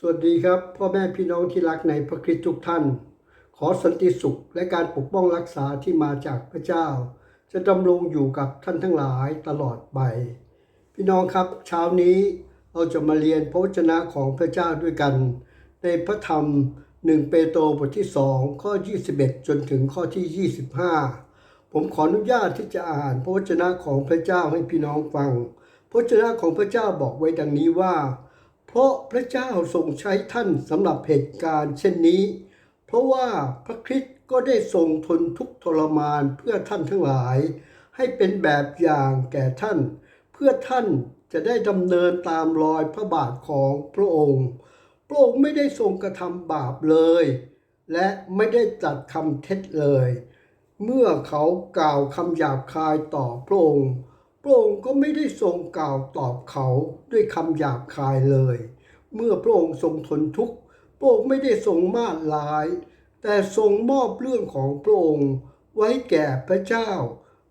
สวัสดีครับ พ่อแม่พี่น้องที่รักในพระคริสต์ทุกท่าน ขอสันติสุขและการปกป้องรักษาที่มาจากพระเจ้า จะดำรงอยู่กับท่านทั้งหลายตลอดไป พี่น้องครับ เช้านี้เราจะมาเรียนพระวจนะของพระเจ้าด้วยกัน ในพระธรรม1เปโตรบทที่2ข้อ 21 จนถึงข้อที่ 25 ผมขออนุญาตที่จะอ่านพระวจนะของพระเจ้าให้พี่น้องฟัง พระวจนะของพระเจ้าบอกไว้ดังนี้ว่า เพราะพระเจ้าทรงใช้ท่านสำหรับเหตุการณ์เช่นนี้ เพราะว่าพระคริสต์ก็ได้ทรงทนทุกทรมานเพื่อท่านทั้งหลาย ให้เป็นแบบอย่างแก่ท่าน เพื่อท่านจะได้ดำเนินตามรอยพระบาทของพระองค์ พระองค์ไม่ได้ทรงกระทำบาปเลย และไม่ได้ตัดคำเท็จเลย เมื่อเขากล่าวคำหยาบคายต่อพระองค์ พระองค์ก็ไม่ได้ทรงกล่าวตอบเขาด้วยคำหยาบคายเลย เมื่อพระองค์ทรงทนทุกข์พระองค์ไม่ได้ทรงมาดลาย แต่ทรงมอบเรื่องของพระองค์ไว้แก่พระเจ้า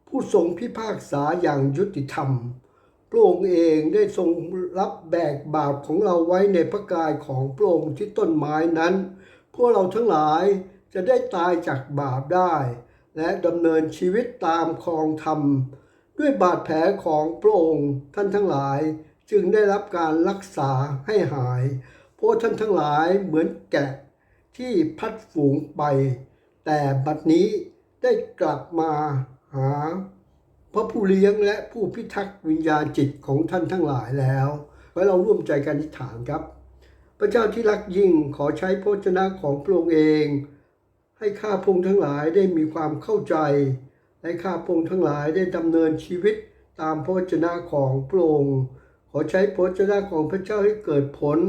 ผู้ทรงพิพากษาอย่างยุติธรรม พระองค์เองได้ทรงรับแบกบาปของเราไว้ในพระกายของพระองค์ที่ต้นไม้นั้นพวกเราทั้งหลายจะได้ตายจากบาปได้ และดำเนินชีวิตตามครองธรรม ด้วยบาดแผลของพระองค์ท่านทั้งหลายจึงได้รับการรักษาให้หาย เพราะท่านทั้งหลายเหมือนแกะที่พัดฝูงไป แต่บัดนี้ได้กลับมาหา พระผู้เลี้ยงและผู้พิทักษ์วิญญาณจิตของท่านทั้งหลายแล้วไว้เราร่วมใจกันอธิษฐานครับ พระเจ้าที่รักยิ่งขอใช้พระวจนะของพระองค์เอง ให้ข้าพงทั้งหลายได้มีความเข้าใจ และข้าพงทั้งหลายได้ดำเนินชีวิตตามพระวจนะของพระองค์ขอใช้พระวจนะของพระเจ้าให้เกิดผล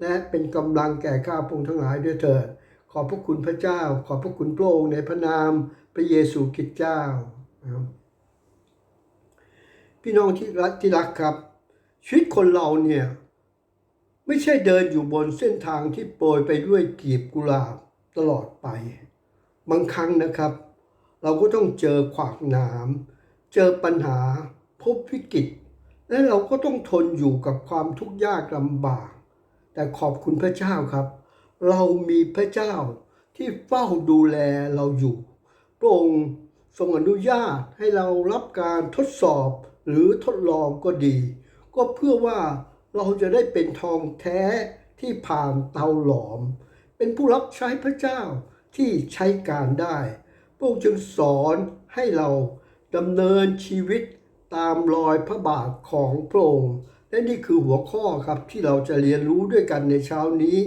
และเป็นกำลังแก่ข้าพงทั้งหลายด้วยเถิด ขอบพระคุณพระเจ้า ขอบพระคุณพระองค์ในพระนามพระเยซูคริสต์เจ้านะครับพี่น้องที่รักที่รักครับ ชีวิตคนเราเนี่ยไม่ใช่เดินอยู่บนเส้นทางที่โปรยไปด้วยกีบกุหลาบตลอดไป บางครั้งนะครับ เราก็ต้องเจอขวากหนาม เจอปัญหา พบวิกฤต และเราก็ต้องทนอยู่กับความทุกข์ยากลำบาก แต่ขอบคุณพระเจ้าครับ เรามีพระเจ้าที่เฝ้าดูแลเราอยู่พระองค์ทรงอนุญาตให้เรารับการทดสอบหรือทดลองก็ดี ก็เพื่อว่าเราจะได้เป็นทองแท้ที่ผ่านเตาหลอม เป็นผู้รับใช้พระเจ้าที่ใช้การได้ พระองค์จึงสอนให้เราดำเนินชีวิตตามรอยพระบาทของพระองค์ และนี่คือหัวข้อครับที่เราจะเรียนรู้ด้วยกันในเช้านี้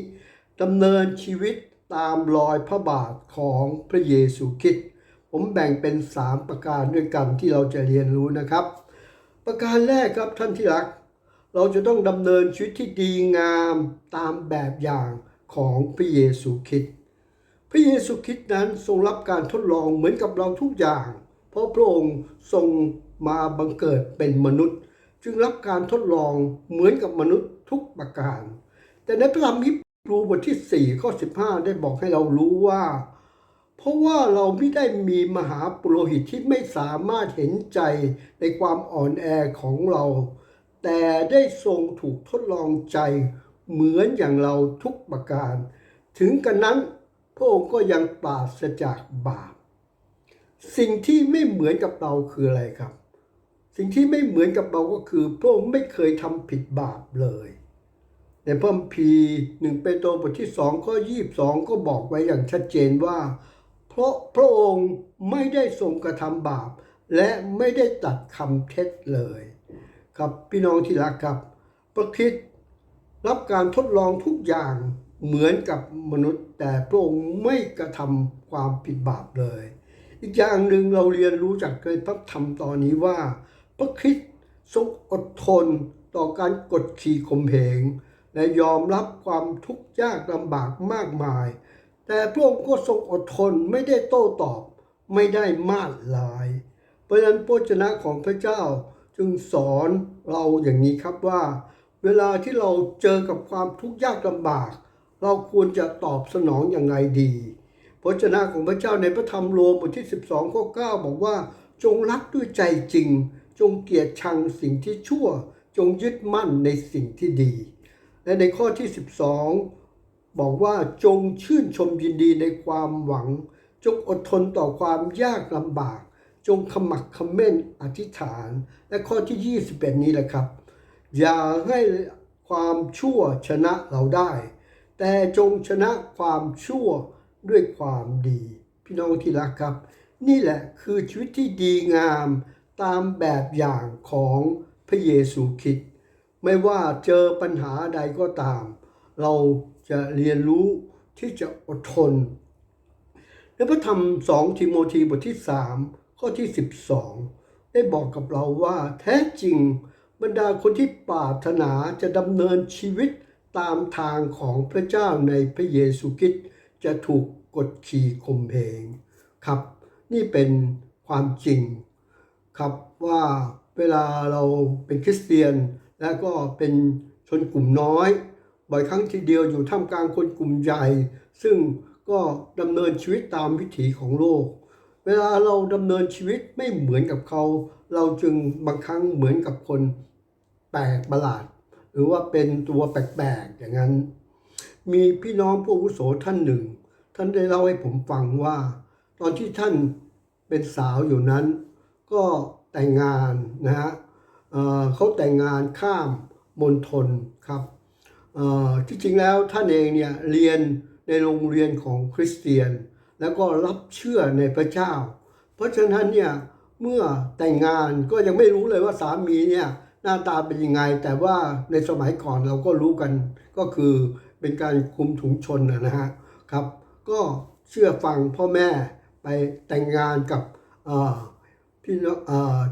ดำเนินชีวิตตามรอยพระบาทของพระเยซูคริสต์ผมแบ่งเป็น 3 ประการด้วยกันที่เราจะเรียนรู้นะครับ ประการแรกครับท่านที่รัก เราจะต้องดำเนินชีวิตที่ดีงามตามแบบอย่างของพระเยซูคริสต์ พระเยซูคริสต์นั้นทรงรับการทดลองเหมือนกับเราทุกอย่าง เพราะพระองค์ทรงมาบังเกิดเป็นมนุษย์ จึงรับการทดลองเหมือนกับมนุษย์ทุกประการ แต่ในพระธรรมฮิบรูบทที่ 4 ข้อ 15 ได้บอกให้เรารู้ว่า เพราะว่าเราไม่ได้มีมหาปุโรหิตที่ไม่สามารถเห็นใจในความอ่อนแอของเรา แต่ได้ทรงถูกทดลองใจเหมือนอย่างเราทุกประการ ถึงกันนั้น พระองค์ก็ยังปราศจากบาป สิ่งที่ไม่เหมือนกับเราคืออะไรครับ สิ่งที่ไม่เหมือนกับเราก็คือ พระองค์ไม่เคยทำผิดบาปเลยในพระคัมภีร์หนึ่งเปโตรบทที่สองข้อยี่สองก็บอกไว้อย่างชัดเจนว่า เพราะพระองค์ไม่ได้ทรงกระทำบาป และไม่ได้ตัดคำเท็จเลย ครับพี่น้องที่รักครับ พระคริสต์รับการทดลองทุกอย่าง เหมือนกับมนุษย์ แต่พระองค์ไม่กระทำความผิดบาปเลย อีกอย่างหนึ่งเราเรียนรู้จากในพระธรรมตอนนี้ว่า พระคริสต์ทรงอดทนต่อการกดขี่ข่มเหงและยอมรับความทุกข์ยากลำบากมากมาย แต่พระองค์ก็ทรงอดทนไม่ได้โต้ตอบไม่ได้มาดลาย เพราะฉะนั้นพระเจนะของพระเจ้าจึงสอนเราอย่างนี้ครับว่า เวลาที่เราเจอกับความทุกข์ยากลำบาก เราควรจะตอบสนองอย่างไรดีพระเจนะของพระเจ้าในพระธรรมโรมบทที่ 12ข้อ9บอกว่า จงรักด้วยใจจริง จงเกลียดชังสิ่งที่ชั่ว จงยึดมั่นในสิ่งที่ดี และในข้อที่ 12 บอกว่าจงชื่นชมยินดีในความหวัง จงอดทนต่อความยากลำบาก จงขมักขม้นอธิษฐาน และข้อที่ 21 นี้แหละครับ อย่าให้ความชั่วชนะเราได้ แต่จงชนะความชั่วด้วยความดี พี่น้องที่รักครับ นี่แหละคือชีวิตที่ดีงามตามแบบอย่างของพระเยซูคริสต์ไม่ว่าเจอปัญหาใดก็ตาม เราจะเรียนรู้ที่จะอดทนในพระธรรม2ทิโมธีบทที่3ข้อที่ 12 ได้บอกกับเราว่าแท้จริงบรรดาคนที่ปรารถนาจะดำเนินชีวิต ตามทางของพระเจ้าในพระเยซูคริสต์จะถูกกดขี่ข่มเหงครับ นี่เป็นความจริงครับว่าเวลาเราเป็นคริสเตียน และก็เป็นชนกลุ่มน้อยบ่อยครั้งทีเดียวอยู่ท่ามกลางคนกลุ่มใหญ่ ซึ่งก็ดำเนินชีวิตตามวิถีของโลก เวลาเราดำเนินชีวิตไม่เหมือนกับเขา เราจึงบางครั้งเหมือนกับคนแปลกประหลาด หรือว่าเป็นตัวแปลกๆอย่างนั้น มีพี่น้องผู้อาวุโสท่านหนึ่ง ท่านได้เล่าให้ผมฟังว่า ตอนที่ท่านเป็นสาวอยู่นั้น ก็แต่งงานนะฮะเเขาแต่งงานข้ามมณฑลครับที่จริงแล้วท่านเองเนี่ยเรียนในโรงเรียนของคริสเตียน แล้วก็รับเชื่อในพระเจ้า เพราะฉะนั้นเนี่ยเมื่อแต่งงานก็ยังไม่รู้เลยว่าสามีเนี่ย หน้าตาเป็นยังไง แต่ว่าในสมัยก่อนเราก็รู้กันก็คือเป็นการคุมถุงชนนะฮะครับ ก็เชื่อฟังพ่อแม่ไปแต่งงานกับพี่น้อง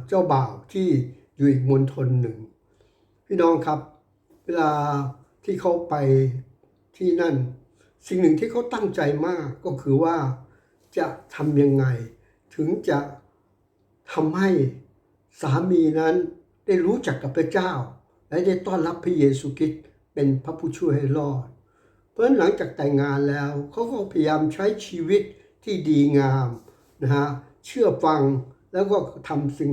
เจ้าบ่าวที่อยู่อีกมณฑลหนึ่ง พี่น้องครับ เวลาที่เขาไปที่นั่น สิ่งหนึ่งที่เขาตั้งใจมากก็คือว่าจะทำยังไง ถึงจะทำให้สามีนั้น ได้รู้จักกับพระเจ้า และได้ต้อนรับพระเยซูคริสต์เป็นพระผู้ช่วยให้รอด เพราะฉะนั้นหลังจากแต่งงานแล้วเขาก็พยายามใช้ชีวิตที่ดีงามนะฮะเชื่อฟังแล้วก็ทำสิ่ง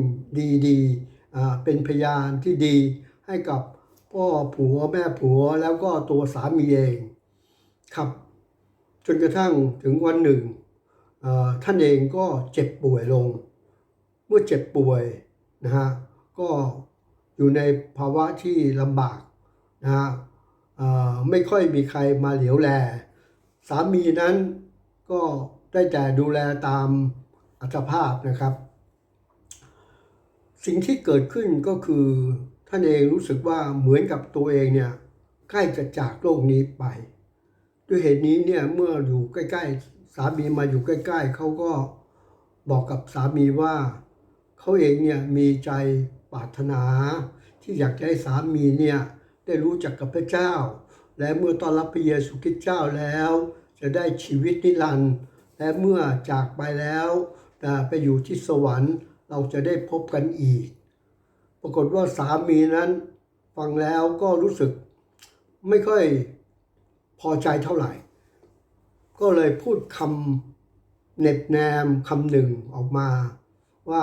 ดีๆเป็นพยานที่ดีให้กับพ่อผัวแม่ผัวแล้วก็ตัวสามีเองครับจนกระทั่งถึงวันหนึ่งท่านเองก็เจ็บป่วยลง เมื่อเจ็บป่วยนะฮะ ก็อยู่ในภาวะที่ลำบากนะฮะไม่ค่อยมีใครมาเหลียวแล สามีนั้นก็ได้แต่ดูแลตามอัตภาพนะครับ สิ่งที่เกิดขึ้นก็คือท่านเองรู้สึกว่าเหมือนกับตัวเองเนี่ยใกล้จะจากโลกนี้ไป ด้วยเหตุนี้เนี่ยเมื่ออยู่ใกล้ๆ สามีมาอยู่ใกล้ ๆเขาก็บอกกับสามีว่าเขาเองเนี่ยมีใจ ปรารถนา ที่อยากจะให้สามีเนี่ยได้รู้จักกับพระเจ้า และเมื่อต้อนรับพระเยซูคริสต์เจ้าแล้ว จะได้ชีวิตนิรันดร์และเมื่อจากไปแล้วไปอยู่ที่สวรรค์เราจะได้พบกันอีก ปรากฏว่าสามีนั้นฟังแล้วก็รู้สึกไม่ค่อยพอใจเท่าไหร่ ก็เลยพูดคำเน็บแนมคำหนึ่งออกมาว่า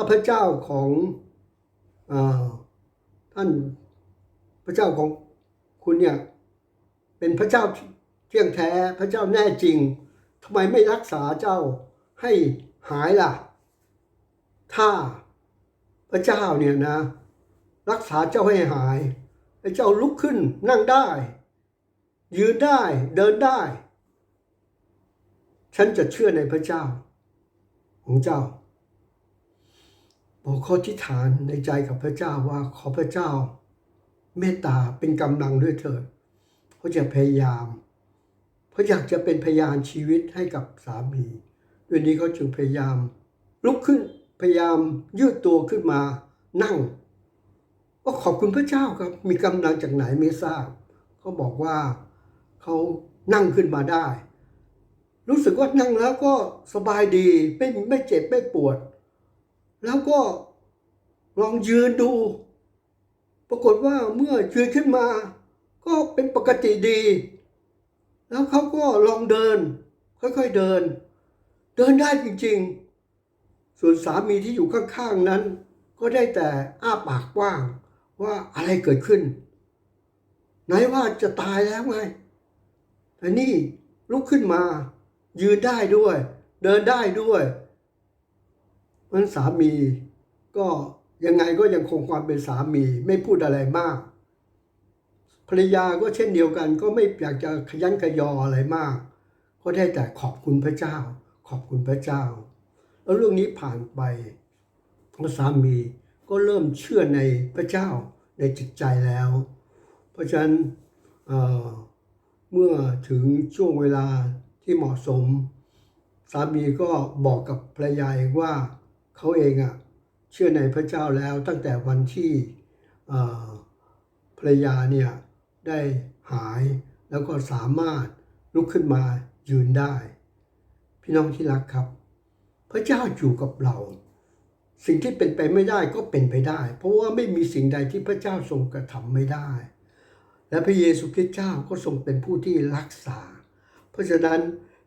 ถ้าพระเจ้าของอท่านพระเจ้าของคุณเนี่ยเป็นพระเจ้าเที่ยงแท้พระเจ้าแน่จริงทำไมไม่รักษาเจ้าให้หายล่ะ ถ้าพระเจ้าเนี่ยนะ รักษาเจ้าให้หายให้เจ้าลุกขึ้นนั่งได้ ยืนได้เดินได้ ฉันจะเชื่อในพระเจ้า ของเจ้า ข้อที่ฐานในใจกับพระเจ้าว่าขอพระเจ้า เมตตาเป็นกำลังด้วยเถิดเขาจะพยายามเขาอยากจะเป็นพยานชีวิตให้กับสามีด้วยนี้เขาจึงพยายาม ลุกขึ้นพยายามยืดตัวขึ้นมานั่งก็ขอบคุณพระเจ้าครับ มีกำลังจากไหนไม่ทราบเขาบอกว่าเขานั่งขึ้นมาได้ รู้สึกว่านั่งแล้วก็สบายดีไม่ไม่เจ็บไม่ปวด แล้วก็ลองยืนดู ปรากฏว่าเมื่อยืนขึ้นมา ก็เป็นปกติดี แล้วเขาก็ลองเดิน ค่อยๆเดิน เดินได้จริงๆ ส่วนสามีที่อยู่ข้างๆนั้น ก็ได้แต่อ้าปากกว้างว่าอะไรเกิดขึ้น ไหนว่าจะตายแล้วไงแต่นี่ลุกขึ้นมา ยืนได้ด้วย เดินได้ด้วย มันสามีก็ยังไงก็ยังคงความเป็นสามีไม่พูดอะไรมาก ภรรยาก็เช่นเดียวกัน ก็ไม่อยากจะขยันขยออะไรมาก ก็ได้แต่ขอบคุณพระเจ้า ขอบคุณพระเจ้า แล้วเรื่องนี้ผ่านไปแล้วสามีก็เริ่มเชื่อในพระเจ้าในจิตใจแล้ว เพราะฉะนั้นเเมื่อถึงช่วงเวลาที่เหมาะสม สามีก็บอกกับภรรยาเองว่า เขาเองอะเชื่อในพระเจ้าแล้วตั้งแต่วันที่ภรรยาเนี่ยได้หายแล้วก็สามารถลุกขึ้นมายืนได้ พี่น้องที่รักครับ พระเจ้าอยู่กับเรา สิ่งที่เป็นไปไม่ได้ก็เป็นไปได้ เพราะว่าไม่มีสิ่งใดที่พระเจ้าทรงกระทำไม่ได้ และพระเยซูคริสต์เจ้าก็ทรงเป็นผู้ที่รักษา เพราะฉะนั้น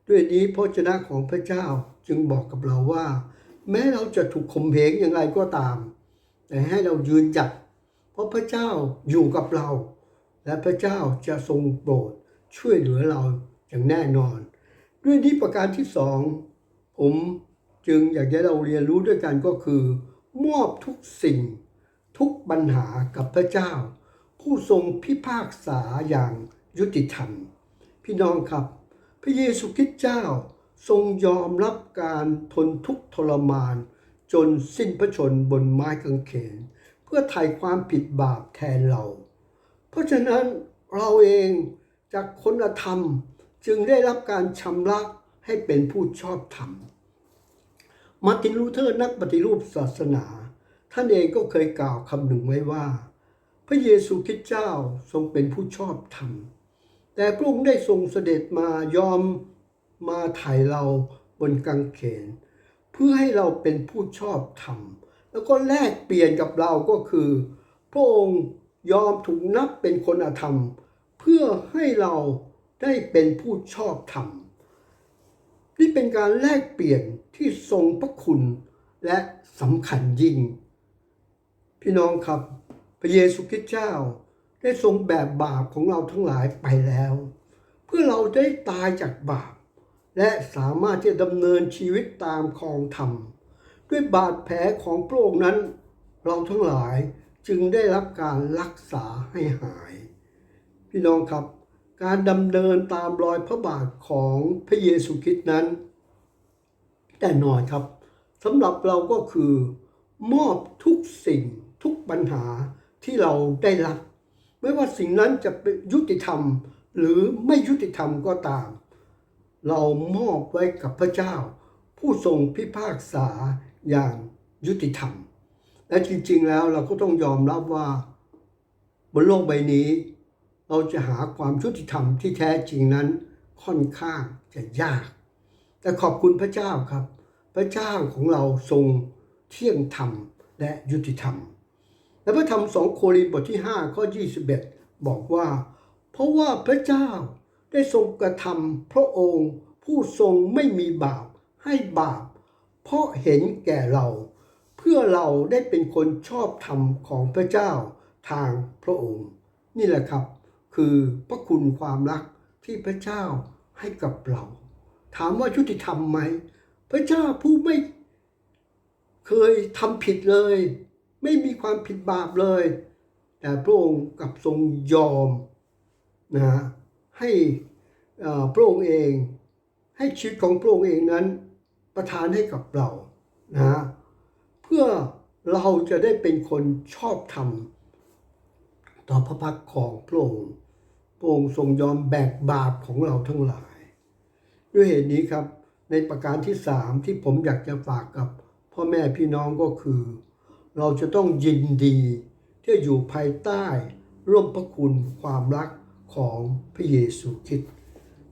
ด้วยนี้พระเจ้าของพระเจ้าจึงบอกกับเราว่า แม้เราจะถูกข่มเหงอย่างไรก็ตาม แต่ให้เรายืนหยัดเพราะพระเจ้าอยู่กับเรา และพระเจ้าจะทรงโปรดช่วยเหลือเราอย่างแน่นอน ด้วยนี้ประการที่สองผมจึงอยากให้เราเรียนรู้ด้วยกันก็คือ มอบทุกสิ่ง ทุกปัญหากับพระเจ้า ผู้ทรงพิพากษาอย่างยุติธรรม พี่น้องครับ พระเยซูคริสต์เจ้า ทรงยอมรับการทนทุกข์ทรมาน จนสิ้นพระชนบนไม้กางเขน เพื่อไถ่ความผิดบาปแทนเรา เพราะฉะนั้นเราเองจากคนธรรมจึงได้รับการชำระให้เป็นผู้ชอบธรรม มาร์ตินลูเทอร์นักปฏิรูปศาสนา ท่านเองก็เคยกล่าวคำหนึ่งไว้ว่า พระเยซูคริสต์เจ้าทรงเป็นผู้ชอบธรรม แต่พระองค์ได้ทรงเสด็จมายอม มาไถ่เราบนกางเขน เพื่อให้เราเป็นผู้ชอบธรรม แล้วก็แลกเปลี่ยนกับเราก็คือ พระองค์ยอมถูกนับเป็นคนอธรรม เพื่อให้เราได้เป็นผู้ชอบธรรม นี่เป็นการแลกเปลี่ยนที่ทรงพระคุณและสำคัญยิ่ง พี่น้องครับ พระเยซูคริสต์เจ้าได้ทรงแบบบาปของเราทั้งหลายไปแล้ว เพื่อเราได้ตายจากบาป และสามารถที่จะดำเนินชีวิตตามคองธรรม ด้วยบาดแผลของพระองค์นั้น เราทั้งหลายจึงได้รับการรักษาให้หาย พี่น้องครับ การดำเนินตามรอยพระบาทของพระเยซูคริสต์นั้นแต่นอนครับสำหรับเราก็คือ มอบทุกสิ่งทุกปัญหาที่เราได้รับ ไม่ว่าสิ่งนั้นจะเป็นยุติธรรมหรือไม่ยุติธรรมก็ตาม เรามอบไว้กับพระเจ้า ผู้ทรงพิพากษาอย่างยุติธรรม และจริงๆแล้วเราก็ต้องยอมรับว่า บนโลกใบนี้ เราจะหาความยุติธรรมที่แท้จริงนั้นค่อนข้างจะยาก แต่ขอบคุณพระเจ้าครับ พระเจ้าของเราทรงเที่ยงธรรมและยุติธรรม และพระธรรมสองโครินธ์บทที่5ข้อ21 บอกว่า เพราะว่าพระเจ้า ได้ทรงกระทำพระองค์ ผู้ทรงไม่มีบาปให้บาป เพราะเห็นแก่เรา เพื่อเราได้เป็นคนชอบธรรมของพระเจ้าทางพระองค์ นี่แหละครับ คือพระคุณความรักที่พระเจ้าให้กับเรา ถามว่ายุติธรรมไหม พระเจ้าผู้ไม่เคยทำผิดเลย ไม่มีความผิดบาปเลย แต่พระองค์กับทรงยอมนะ ให้พระองค์เอง ให้ชีวิตของพระองค์เองนั้นประทานให้กับเรานะเพื่อเราจะได้เป็นคนชอบธรรมต่อพระพักของพระองค์พระองค์ทรงยอมแบกบาปของเราทั้งหลาย ด้วยเหตุนี้ครับในประการที่สามที่ผมอยากจะฝากกับพ่อแม่พี่น้องก็คือ เราจะต้องยินดีที่อยู่ภายใต้ ร่วมพระคุณความรัก ของพระเยซูคริสต์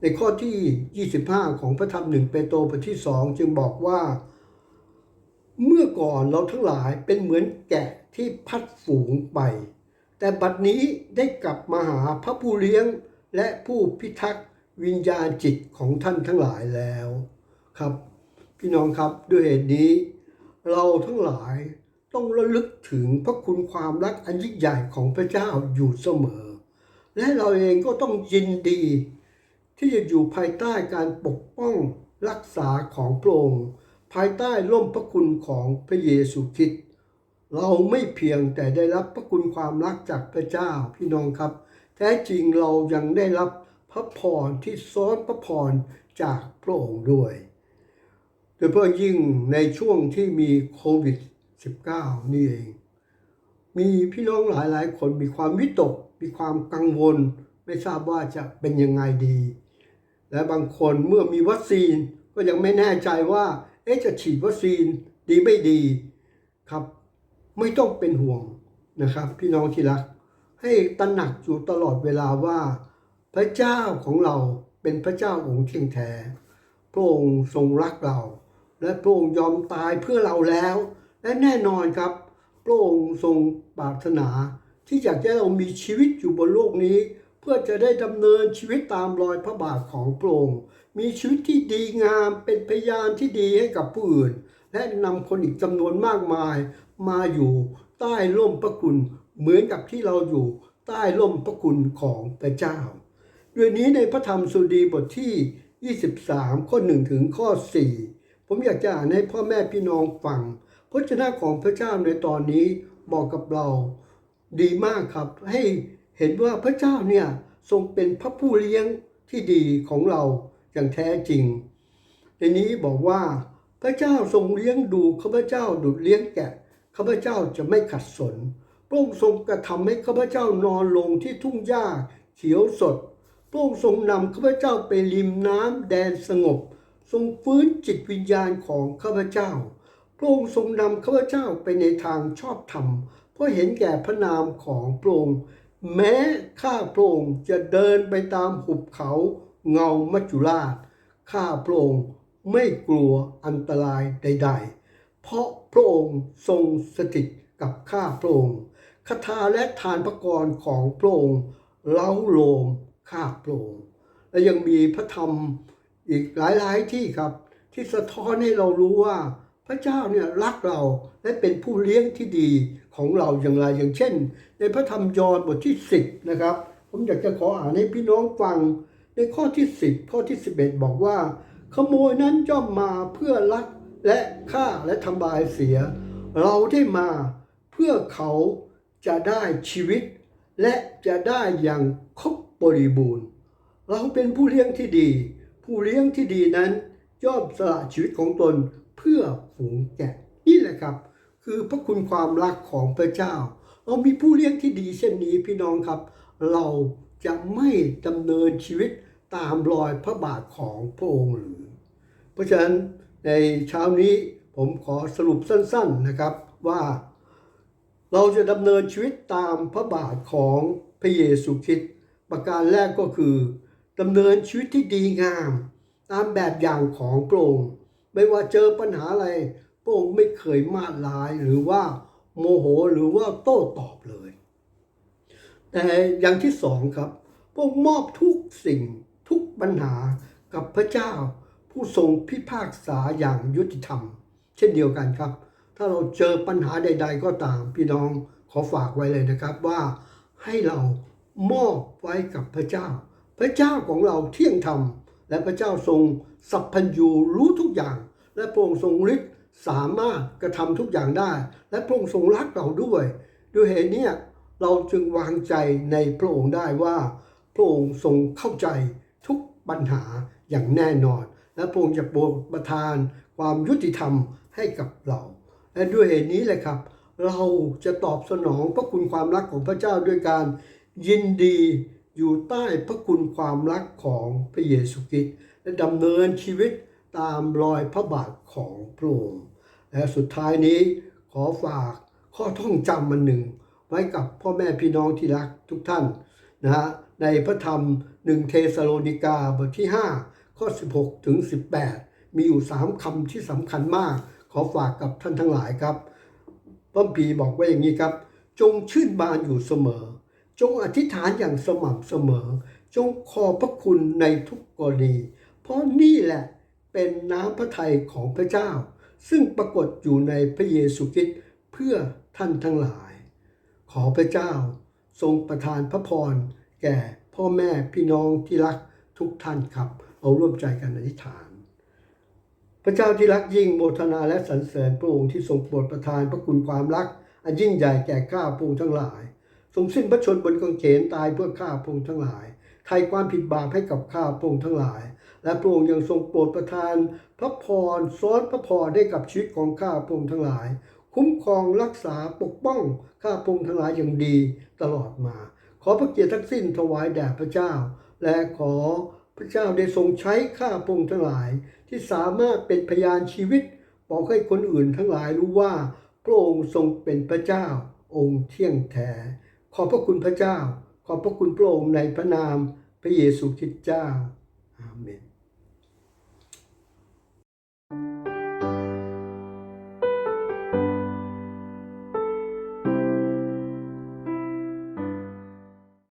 ในข้อที่ 25 ของพระธรรมหนึ่งเปโตรบทที่สองจึงบอกว่า เมื่อก่อนเราทั้งหลายเป็นเหมือนแกะที่พัดฝูงไป แต่บัดนี้ได้กลับมาหาพระผู้เลี้ยงและผู้พิทักษ์วิญญาณจิตของท่านทั้งหลายแล้วครับ พี่น้องครับด้วยเหตุนี้ เราทั้งหลายต้องระลึกถึงพระคุณความรักอันยิ่งใหญ่ของพระเจ้าอยู่เสมอ และเราเองก็ต้องยินดี ที่จะอยู่ภายใต้การปกป้องรักษาของพระองค์ภายใต้ร่มพระคุณของพระเยซูคริสต์เราไม่เพียงแต่ได้รับพระคุณความรักจากพระเจ้าพี่น้องครับ แท้จริงเรายังได้รับพระพรที่ซ้อนพระพรจากพระองค์ด้วยโดยเฉพาะยิ่งในช่วงที่มีโควิด -19 นี่เอง มีพี่น้องหลายๆคนมีความวิตก มีความกังวล ไม่ทราบว่าจะเป็นยังไงดี และบางคนเมื่อมีวัคซีนก็ยังไม่แน่ใจว่าเอ๊ะจะฉีดวัคซีนดีไม่ดีครับ ไม่ต้องเป็นห่วงนะครับ พี่น้องที่รัก ให้ตระหนักอยู่ตลอดเวลาว่า พระเจ้าของเราเป็นพระเจ้าองค์เที่ยงแท้พระองค์ทรงรักเรา และพระองค์ยอมตายเพื่อเราแล้ว และแน่นอนครับ พระองค์ทรงปรารถนา ที่อยากให้เรามีชีวิตอยู่บนโลกนี้ เพื่อจะได้ดำเนินชีวิตตามรอยพระบาทของพระองค์มีชีวิตที่ดีงามเป็นพยานที่ดีให้กับผู้อื่น และนำคนอีกจำนวนมากมายมาอยู่ใต้ร่มพระคุณเหมือนกับที่เราอยู่ใต้ร่มพระคุณของพระเจ้าด้วยนี้ในพระธรรมสุดีบทที่ 23 ข้อ1ถึงข้อ 4 ผมอยากจะอ่านให้พ่อแม่พี่น้องฟังพระเจ้าของพระเจ้าในตอนนี้บอกกับเรา ดีมากครับ ให้เห็นว่าพระเจ้าเนี่ยทรงเป็นพระผู้เลี้ยงที่ดีของเราอย่างแท้จริง ในนี้บอกว่าพระเจ้าทรงเลี้ยงดูข้าพเจ้าดุจเลี้ยงแกะข้าพเจ้าจะไม่ขัดสนพระองค์ทรงกระทำให้ข้าพเจ้านอนลงที่ทุ่งหญ้าเขียวสดพระองค์ทรงนำข้าพเจ้าไปริมน้ำแดนสงบ ทรงฟื้นจิตวิญญาณของข้าพเจ้า พระองค์ทรงนำข้าพเจ้าไปในทางชอบธรรม เพราะเห็นแก่พระนามของพระองค์แม้ข้าพระองค์จะเดินไปตามหุบเขาเงามัจจุราช ข้าพระองค์ไม่กลัวอันตรายใด ๆ เพราะพระองค์ทรงสถิตกับข้าพระองค์คาถาและทานพระกรของพระองค์เล้าโลมข้าพระองค์และยังมีพระธรรมอีกหลายๆที่ครับ ที่สะท้อนให้เรารู้ว่า พระเจ้าเนี่ยรักเราและเป็นผู้เลี้ยงที่ดีของเราอย่างไรอย่างเช่น ในพระธรรมยอห์นบทที่ 10 นะครับ ผมอยากจะขออ่านให้พี่น้องฟัง ในข้อที่ 10 ข้อที่ 11 บอกว่า ขโมยนั้นย่อมมาเพื่อลักและฆ่าและทำลายเสีย เราได้มาเพื่อเขาจะได้ชีวิต และจะได้อย่างครบบริบูรณ์ เราเป็นผู้เลี้ยงที่ดี ผู้เลี้ยงที่ดีนั้นย่อมสละชีวิตของตน เพื่อฝูงแกะนี่แหละครับ คือพระคุณความรักของพระเจ้า เรามีผู้เลี้ยงที่ดีเช่นนี้พี่น้องครับ เราจะไม่ดำเนินชีวิตตามรอยพระบาทของพระองค์หรือ เพราะฉะนั้นในเช้านี้ผมขอสรุปสั้นๆนะครับว่าเราจะดำเนินชีวิตตามพระบาทของพระเยซูคริสต์ประการแรกก็คือดำเนินชีวิตที่ดีงาม ตามแบบอย่างของพระองค์ ไม่ว่าเจอปัญหาอะไรพระองค์ไม่เคยมาดร้ายหรือว่าโมโหหรือว่าโต้ตอบเลย แต่อย่างที่สองครับพระองค์มอบทุกสิ่งทุกปัญหากับพระเจ้า ผู้ทรงพิพากษาอย่างยุติธรรม เช่นเดียวกันครับ ถ้าเราเจอปัญหาใด ๆ ก็ตามพี่น้องขอฝากไว้เลยนะครับว่าให้เรามอบไว้กับพระเจ้า พระเจ้าของเราเที่ยงธรรม และพระเจ้าทรงสัพพัญญูรู้ทุกอย่าง และพระองค์ทรงฤทธิ์สามารถกระทำทุกอย่างได้ และพระองค์ทรงรักเราด้วย ด้วยเหตุนี้เราจึงวางใจในพระองค์ได้ว่า พระองค์ทรงเข้าใจทุกปัญหาอย่างแน่นอน และพระองค์จะโปรดประทานความยุติธรรมให้กับเรา และด้วยเหตุนี้แหละครับ เราจะตอบสนองพระคุณความรักของพระเจ้าด้วยการยินดี อยู่ใต้พระคุณความรักของพระเยซูคริสต์และดำเนินชีวิตตามรอยพระบาทของพระองค์และสุดท้ายนี้ขอฝากข้อท่องจำมันหนึ่ง ไว้กับพ่อแม่พี่น้องที่รักทุกท่านนะฮะในพระธรรมหนึ่งเทสโลนิกาบทที่ 5 ข้อ 16 ถึง 18 มีอยู่ 3คำที่สำคัญมาก ขอฝากกับท่านทั้งหลายครับพระพีบอกไว้อย่างนี้ครับ จงชื่นบานอยู่เสมอ จงอธิษฐานอย่างสม่ำเสมอ จงขอบพระคุณในทุกกรณี เพราะนี่แหละเป็นน้ำพระทัยของพระเจ้า ซึ่งปรากฏอยู่ในพระเยซูคริสต์เพื่อท่านทั้งหลาย ขอพระเจ้าทรงประทานพระพรแก่พ่อแม่พี่น้องที่รักทุกท่านครับ เอาร่วมใจกันอธิษฐาน พระเจ้าที่รักยิ่งโมทนาและสรรเสริญพระองค์ที่ทรงโปรดประทานพระคุณความรัก อันยิ่งใหญ่แก่ข้าพระองค์ทั้งหลาย ทรงสิ้นพระชนบนกางเขนตายเพื่อข้าพงค์ทั้งหลายไถ่ความผิดบาปให้กับข้าพงค์ทั้งหลาย และพระองค์ยังทรงโปรดประทาน พระพรซ้อนพระพรให้กับชีวิตของข้าพงค์ทั้งหลาย คุ้มครองรักษาปกป้องข้าพงค์ทั้งหลายอย่างดีตลอดมา ขอพระเกียรติทั้งสิ้นถวายแด่พระเจ้า และขอพระเจ้าได้ทรงใช้ข้าพงค์ทั้งหลาย ที่สามารถเป็นพยานชีวิตบอกให้คนอื่นทั้งหลายรู้ว่าพระองค์ทรงเป็นพระเจ้าองค์เที่ยงแท้ ขอบพระคุณพระเจ้า ขอบพระคุณพระองค์ในพระนามพระเยซูคริสต์เจ้า อาเมน